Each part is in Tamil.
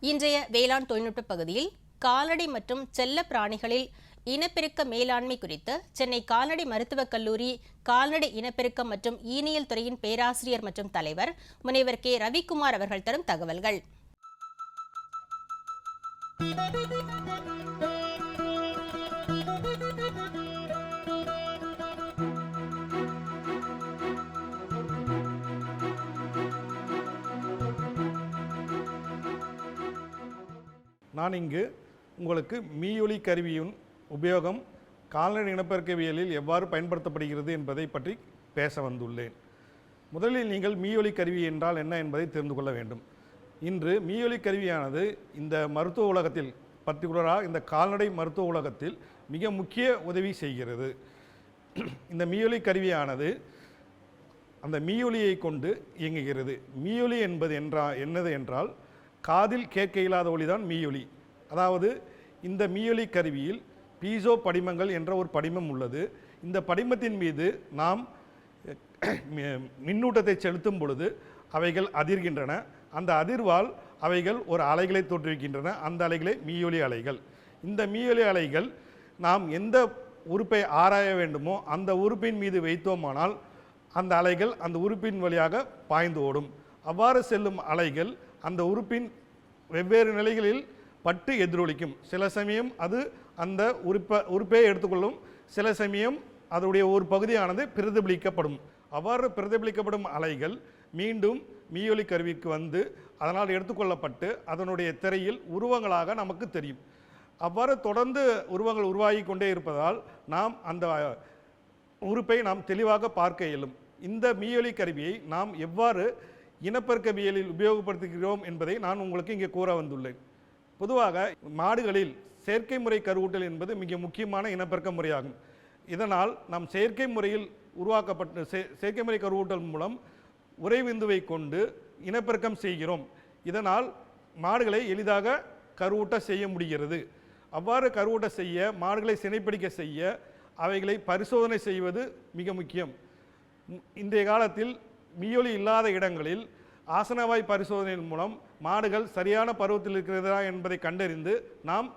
இன்றைய வேளாண் தொழில்நுட்ப பகுதியில் கால்நடை மற்றும் செல்ல பிராணிகளில் இனப்பெருக்க மேலாண்மை குறித்து சென்னை கால்நடை மருத்துவக் கல்லூரி கால்நடை இனப்பெருக்கம் மற்றும் ஈனியல் துறையின் பேராசிரியர் மற்றும் தலைவர் முனைவர் கே. ரவிக்குமார் அவர்கள் தரும் தகவல்கள். நான் இங்கு உங்களுக்கு மீயொலி கருவியின் உபயோகம் கால்நடை இனப்பெருக்கவியலில் எவ்வாறு பயன்படுத்தப்படுகிறது என்பதை பற்றி பேச வந்துள்ளேன். முதலில் நீங்கள் மீயொலி கருவி என்றால் என்ன என்பதை தெரிந்து கொள்ள வேண்டும். இன்று மீயொலி கருவியானது இந்த மருத்துவ உலகத்தில் பர்டிகுலராக இந்த கால்நடை மருத்துவ உலகத்தில் மிக முக்கிய உதவி செய்கிறது. இந்த மீயொலி கருவியானது அந்த மீயொலியை கொண்டு இயங்குகிறது. மீயொலி என்பது என்றா என்னது என்றால் காதில் கேட்க இயலாத ஒளிதான் மீயொலி. அதாவது இந்த மீயொலி கருவியில் பீசோ படிமங்கள் என்ற ஒரு படிமம் உள்ளது. இந்த படிமத்தின் மீது நாம் மின்னூட்டத்தை செலுத்தும் பொழுது அவைகள் அதிர்கின்றன. அந்த அதிர்வால் அவைகள் ஒரு அலைகளை தோற்றுவிக்கின்றன. அந்த அலைகளே மீயொலி அலைகள். இந்த மீயொலி அலைகள் நாம் எந்த உறுப்பை ஆராய வேண்டுமோ அந்த உறுப்பின் மீது வைத்தோமானால் அந்த அலைகள் அந்த உறுப்பின் வழியாக பாய்ந்து ஓடும். அவ்வாறு செல்லும் அலைகள் அந்த உறுப்பின் வெவ்வேறு நிலைகளில் பட்டு எதிரொலிக்கும். சில சமயம் அது அந்த உறுப்பை உறுப்பை எடுத்துக்கொள்ளும். சில சமயம் அதனுடைய ஒரு பகுதியானது பிரதிபலிக்கப்படும். அவ்வாறு பிரதிபலிக்கப்படும் அலைகள் மீண்டும் மீயொலி கருவிக்கு வந்து அதனால் எடுத்துக்கொள்ளப்பட்டு அதனுடைய திரையில் உருவங்களாக நமக்கு தெரியும். அவ்வாறு தொடர்ந்து உருவங்கள் உருவாகி கொண்டே இருப்பதால் நாம் அந்த உறுப்பை நாம் தெளிவாக பார்க்க இயலும். இந்த மீயொலி கருவியை நாம் எவ்வாறு இனப்பெருக்கவியலில் உபயோகப்படுத்துகிறோம் என்பதை நான் உங்களுக்கு இங்கே கூற வந்துள்ளேன். பொதுவாக மாடுகளில் செயற்கை முறை கருவூட்டல் என்பது மிக முக்கியமான இனப்பெருக்க முறையாகும். இதனால் நாம் செயற்கை முறையில் உருவாக்கப்பட்ட செ- செயற்கை முறை கருவூட்டல் மூலம் உறைவிந்துவை கொண்டு இனப்பெருக்கம் செய்கிறோம். இதனால் மாடுகளை எளிதாக கருவூட்ட செய்ய முடிகிறது. அவ்வாறு கருவூட்ட செய்ய மாடுகளை சினைப்பிடிக்க செய்ய அவைகளை பரிசோதனை செய்வது மிக முக்கியம். இன்றைய காலத்தில் மீயொலி இல்லாத இடங்களில் ஆசனவாய் பரிசோதனையின் மூலம் மாடுகள் சரியான பருவத்தில் இருக்கிறதா என்பதை கண்டறிந்து நாம்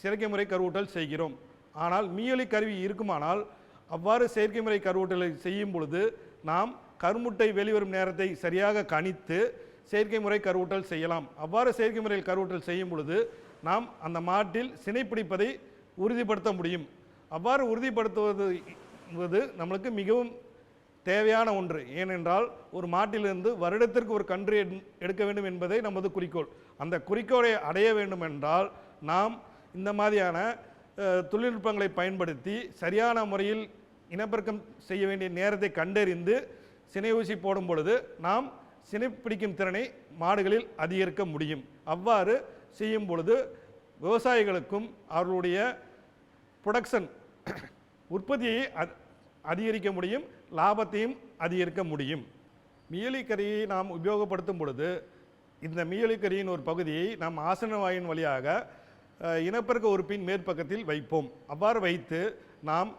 செயற்கை முறை கருவூட்டல் செய்கிறோம். ஆனால் மீயொலி கருவி இருக்குமானால் அவ்வாறு செயற்கை முறை கருவூட்டலை செய்யும் பொழுது நாம் கருமுட்டை வெளிவரும் நேரத்தை சரியாக கணித்து செயற்கை முறை கருவூட்டல் செய்யலாம். அவ்வாறு செயற்கை முறையில் கருவூட்டல் செய்யும் பொழுது நாம் அந்த மாட்டில் சினைப்பிடிப்பதை உறுதிப்படுத்த முடியும். அவ்வாறு உறுதிப்படுத்துவது என்பது நம்மளுக்கு மிகவும் தேவையான ஒன்று. ஏனென்றால் ஒரு மாட்டிலிருந்து வருடத்திற்கு ஒரு கன்று எடுக்க வேண்டும் என்பதே நமது குறிக்கோள். அந்த குறிக்கோளை அடைய வேண்டும் என்றால் நாம் இந்த மாதிரியான தொழில்நுட்பங்களை பயன்படுத்தி சரியான முறையில் இனப்பெருக்கம் செய்ய வேண்டிய நேரத்தை கண்டறிந்து சினை ஊசி போடும் பொழுது நாம் சினைப்பிடிக்கும் திறனை மாடுகளில் அதிகரிக்க முடியும். அவ்வாறு செய்யும் பொழுது விவசாயிகளுக்கும் அவர்களுடைய ப்ரொடக்ஷன் உற்பத்தியை அதிகரிக்க முடியும். லாபத்தையும் அதிகரிக்க முடியும். மீயலி நாம் உபயோகப்படுத்தும் பொழுது இந்த மீயலி ஒரு பகுதியை நாம் ஆசன வாயின் வழியாக இனப்பெருக்க உறுப்பின் மேற்பக்கத்தில் வைப்போம். அவ்வாறு வைத்து நாம்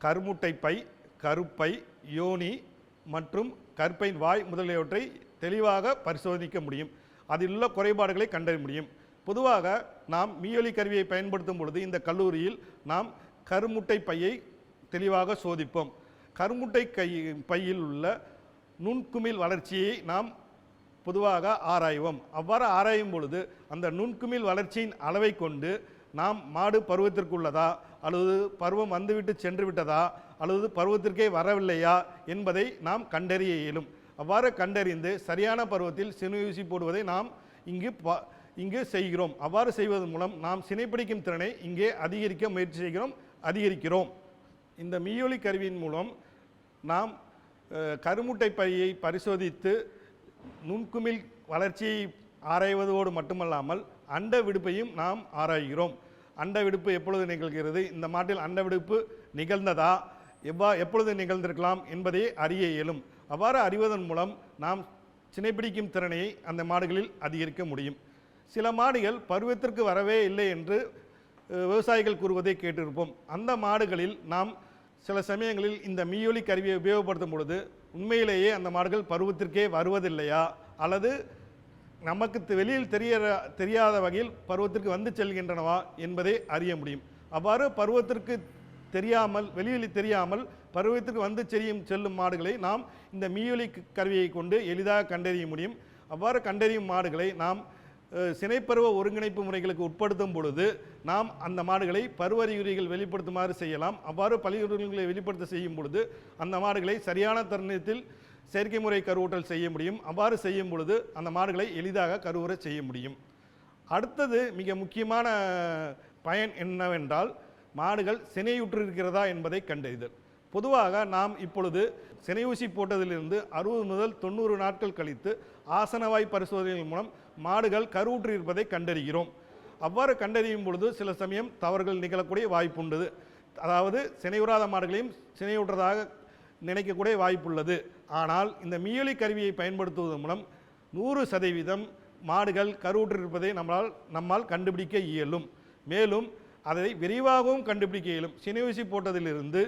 கருமுட்டை பை கருப்பை யோனி மற்றும் கற்பையின் வாய் முதலியவற்றை தெளிவாக பரிசோதிக்க முடியும். அதில் உள்ள குறைபாடுகளை கண்டறிய முடியும். பொதுவாக நாம் மீயொலி கருவியை பயன்படுத்தும் பொழுது இந்த கல்லூரியில் நாம் கருமுட்டை பையை தெளிவாக சோதிப்போம். கருமுட்டை கை பையில் உள்ள நுண்குமிழ் வளர்ச்சியை நாம் பொதுவாக ஆராய்வோம். அவ்வாறு ஆராயும் பொழுது அந்த நுண்குமிழ் வளர்ச்சியின் அளவை கொண்டு நாம் மாடு பருவத்திற்குள்ளதா அல்லது பருவம் வந்துவிட்டு சென்று விட்டதா அல்லது பருவத்திற்கே வரவில்லையா என்பதை நாம் கண்டறிய இயலும். அவ்வாறு கண்டறிந்து சரியான பருவத்தில் சினையூசி போடுவதை நாம் இங்கு ப இங்கு செய்கிறோம். அவ்வாறு செய்வதன் மூலம் நாம் சினைப்பிடிக்கும் திறனை இங்கே அதிகரிக்க முயற்சி செய்கிறோம் அதிகரிக்கிறோம். இந்த மீயொலி கருவியின் மூலம் நாம் கருமுட்டை பையை பரிசோதித்து நுண்குமிழ் வளர்ச்சியை ஆராய்வதோடு மட்டுமல்லாமல் அண்ட விடுப்பையும் நாம் ஆராய்கிறோம். அண்ட விடுப்பு எப்பொழுது நிகழ்கிறது? இந்த மாட்டில் அண்ட விடுப்பு நிகழ்ந்ததா? எவ்வா எப்பொழுது நிகழ்ந்திருக்கலாம் என்பதை அறிய இயலும். அவ்வாறு அறிவதன் மூலம் நாம் சினைப்பிடிக்கும் திறனை அந்த மாடுகளில் அதிகரிக்க முடியும். சில மாடுகள் பருவத்திற்கு வரவே இல்லை என்று விவசாயிகள் கூறுவதை கேட்டிருப்போம். அந்த மாடுகளில் நாம் சில சமயங்களில் இந்த மீயொலி கருவியை உபயோகப்படுத்தும் பொழுது உண்மையிலேயே அந்த மாடுகள் பருவத்திற்கே வருவதில்லையா? அல்லது நமக்கு தெ- வெளியில் தெரிய தெரியாத வகையில் பருவத்திற்கு வந்து செல்கின்றனவா என்பதை அறிய முடியும். அவ்வாறு பருவத்திற்கு தெரியாமல் வெளியில் தெரியாமல் பருவத்திற்கு வந்து செய்யும் செல்லும் மாடுகளை நாம் இந்த மீயொலி கருவியை கொண்டு எளிதாக கண்டறிய முடியும். அவ்வாறு கண்டறியும் மாடுகளை நாம் சினைப்பருவ ஒருங்கிணைப்பு முறைகளுக்கு உட்படுத்தும் பொழுது நாம் அந்த மாடுகளை பருவ அறிகுறிகள் வெளிப்படுத்துமாறு செய்யலாம். அவ்வாறு பலியுறுகளை வெளிப்படுத்த செய்யும் பொழுது அந்த மாடுகளை சரியான தருணத்தில் செயற்கை முறை கருவூட்டல் செய்ய முடியும். அவ்வாறு செய்யும் பொழுது அந்த மாடுகளை எளிதாக கருவுற செய்ய முடியும். அடுத்தது மிக முக்கியமான பயன் என்னவென்றால் மாடுகள் சினையுற்றிருக்கிறதா என்பதை கண்டறிதல். பொதுவாக நாம் இப்பொழுது சினை ஊசி போட்டதிலிருந்து அறுபது முதல் தொண்ணூறு நாட்கள் கழித்து ஆசனவாய் பரிசோதனைகள் மூலம் மாடுகள் கருவுற்று இருப்பதை கண்டறிகிறோம். அவ்வாறு கண்டறியும் பொழுது சில சமயம் தவறுகள் நிகழக்கூடிய வாய்ப்புண்டு அதாவது சினையுறாத மாடுகளையும் சினையுற்றதாக நினைக்கக்கூடிய வாய்ப்புள்ளது ஆனால் இந்த மீயொலி கருவியை பயன்படுத்துவதன் மூலம் நூறு சதவீதம் மாடுகள் கருவுற்றிருப்பதை நம்மளால் நம்மால் கண்டுபிடிக்க இயலும். மேலும் அதை விரிவாகவும் கண்டுபிடிக்க இயலும். சினையூசி போட்டதிலிருந்து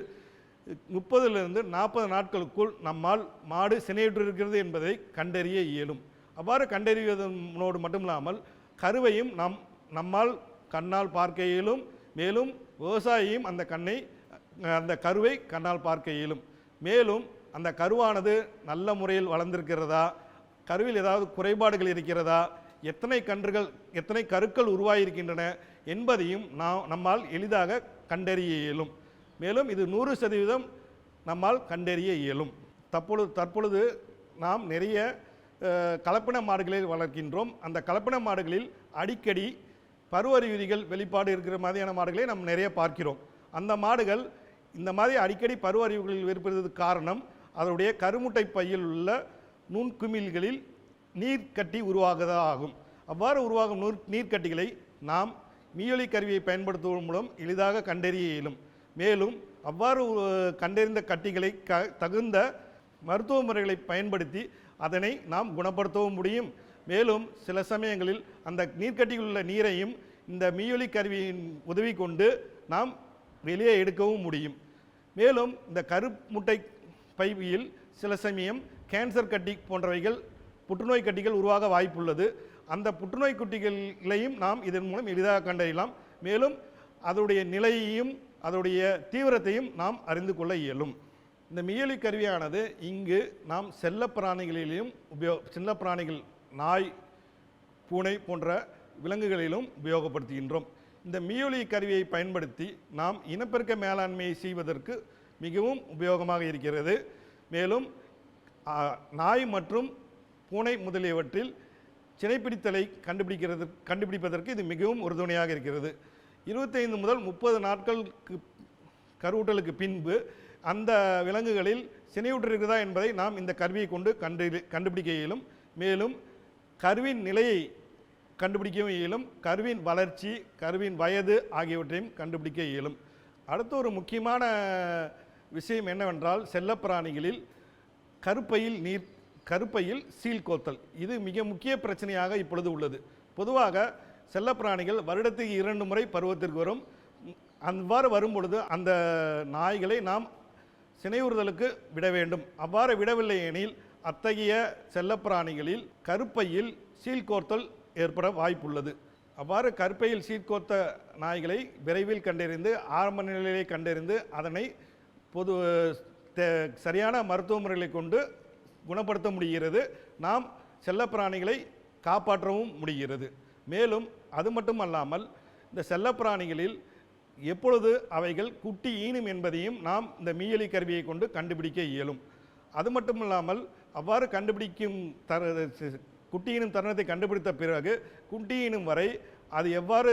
முப்பதிலிருந்து நாற்பது நாட்களுக்குள் நம்மால் மாடு சினையுற்றிருக்கிறது என்பதை கண்டறிய இயலும். அவ்வாறு கண்டறிவதனோடு மட்டுமில்லாமல் கருவையும் நம் நம்மால் கண்ணால் பார்க்க இயலும். மேலும் விவசாயியும் அந்த கண்ணை அந்த கருவை கண்ணால் பார்க்க இயலும். மேலும் அந்த கருவானது நல்ல முறையில் வளர்ந்திருக்கிறதா? கருவில் ஏதாவது குறைபாடுகள் இருக்கிறதா? எத்தனை கன்றுகள் எத்தனை கருக்கள் உருவாகியிருக்கின்றன என்பதையும் நாம் நம்மால் எளிதாக கண்டறிய இயலும். மேலும் இது நூறு சதவீதம் நம்மால் கண்டறிய இயலும். தற்பொழுது தற்பொழுது நாம் நிறைய கலப்பின மாடுகளை வளர்க்கின்றோம். அந்த கலப்பின மாடுகளில் அடிக்கடி பருவ வெளிப்பாடு இருக்கிற மாதிரியான மாடுகளை நாம் நிறைய பார்க்கிறோம். அந்த மாடுகள் இந்த மாதிரி அடிக்கடி பருவ அறிகுறிகள் இருப்பதற்கு காரணம் அதனுடைய கருமுட்டை பையில் உள்ள நுண்குமிழ்களில் நீர்க்கட்டி உருவாகுதா ஆகும். அவ்வாறு உருவாகும் நூர் நீர்க்கட்டிகளை நாம் மீயொலி கருவியை பயன்படுத்துவதன் மூலம் எளிதாக கண்டறிய இயலும். மேலும் அவ்வாறு கண்டறிந்த கட்டிகளை க தகுந்த மருத்துவ முறைகளை பயன்படுத்தி அதனை நாம் குணப்படுத்தவும் முடியும். மேலும் சில சமயங்களில் அந்த நீர்க்கட்டியில் உள்ள நீரையும் இந்த மீயொலி கருவியின் உதவி கொண்டு நாம் வெளியே எடுக்கவும் முடியும். மேலும் இந்த கருமுட்டை பைவியில் சில சமயம் கேன்சர் கட்டி போன்றவைகள் புற்றுநோய் கட்டிகள் உருவாக வாய்ப்புள்ளது. அந்த புற்றுநோய் குட்டிகளையும் நாம் இதன் மூலம் எளிதாக கண்டறியலாம். மேலும் அதனுடைய நிலையையும் அதனுடைய தீவிரத்தையும் நாம் அறிந்து கொள்ள இயலும். இந்த மீயொலி கருவியானது இங்கு நாம் செல்ல பிராணிகளிலும் உபயோ செல்லப் பிராணிகள் நாய் பூனை போன்ற விலங்குகளிலும் உபயோகப்படுத்துகின்றோம். இந்த மீயொலி கருவியை பயன்படுத்தி நாம் இனப்பெருக்க மேலாண்மையை செய்வதற்கு மிகவும் உபயோகமாக இருக்கிறது. மேலும் நாய் மற்றும் பூனை முதலியவற்றில் சினைப்பிடித்தலை கண்டுபிடிக்கிறது கண்டுபிடிப்பதற்கு இது மிகவும் உறுதுணையாக இருக்கிறது. இருபத்தைந்து முதல் முப்பது நாட்களுக்கு கருவூட்டலுக்கு பின்பு அந்த விலங்குகளில் சினையுற்றிருக்கிறதா என்பதை நாம் இந்த கருவியை கொண்டு கண்டு கண்டுபிடிக்க இயலும் மேலும் கருவின் நிலையை கண்டுபிடிக்கவும் இயலும் கருவின் வளர்ச்சி கருவின் வயது ஆகியவற்றையும் கண்டுபிடிக்க இயலும் அடுத்த ஒரு முக்கியமான விஷயம் என்னவென்றால் செல்லப்பிராணிகளில் கருப்பையில் நீர் கருப்பையில் சீல் கோத்தல். இது மிக முக்கிய பிரச்சனையாக இப்பொழுது உள்ளது. பொதுவாக செல்லப்பிராணிகள் வருடத்துக்கு இரண்டு முறை பருவத்திற்கு வரும். அவ்வாறு வரும் பொழுது அந்த நாய்களை நாம் சினையுறுதலுக்கு விட வேண்டும். அவ்வாறு விடவில்லை எனில் அத்தகைய செல்லப்பிராணிகளில் கருப்பையில் சீல்கோர்த்தல் ஏற்பட வாய்ப்புள்ளது. அவ்வாறு கருப்பையில் சீர்கோர்த்த நாய்களை விரைவில் கண்டறிந்து ஆரம்ப நிலையிலே கண்டறிந்து அதனை பொது தே- சரியான மருத்துவ முறைகளை கொண்டு குணப்படுத்த முடிகிறது. நாம் செல்லப்பிராணிகளை காப்பாற்றவும் முடிகிறது. மேலும் அது மட்டுமல்லாமல் இந்த செல்லப்பிராணிகளில் எப்பொழுது அவைகள் குட்டி ஈனும் என்பதையும் நாம் இந்த மீயலி கருவியை கொண்டு கண்டுபிடிக்க இயலும். அது மட்டுமில்லாமல் அவ்வாறு கண்டுபிடிக்கும் தர குட்டியினும் தருணத்தை கண்டுபிடித்த பிறகு குட்டியினும் வரை அது எவ்வாறு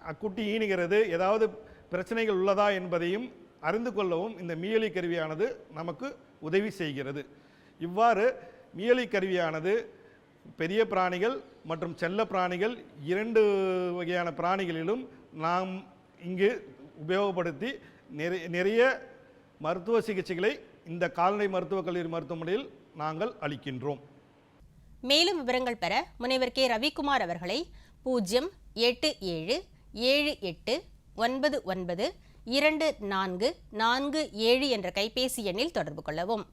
அக்குட்டி ஈனுகிறது ஏதாவது பிரச்சனைகள் உள்ளதா என்பதையும் அறிந்து கொள்ளவும் இந்த மீயலி கருவியானது நமக்கு உதவி செய்கிறது. இவ்வாறு மீயலி கருவியானது பெரிய பிராணிகள் மற்றும் செல்ல பிராணிகள் இரண்டு வகையான பிராணிகளிலும் நாம் இங்கு உபயோகப்படுத்தி நிறைய நிறைய மருத்துவ சிகிச்சைகளை இந்த கால்நடை மருத்துவக் கல்லூரி மருத்துவமனையில் நாங்கள் அளிக்கின்றோம். மேலும் விவரங்கள் பெற முனைவர் கே. ரவிக்குமார் அவர்களை பூஜ்ஜியம் எட்டு ஏழு ஏழு எட்டு ஒன்பது ஒன்பது இரண்டு நான்கு நான்கு ஏழு என்ற கைபேசி எண்ணில் தொடர்பு கொள்ளவும்.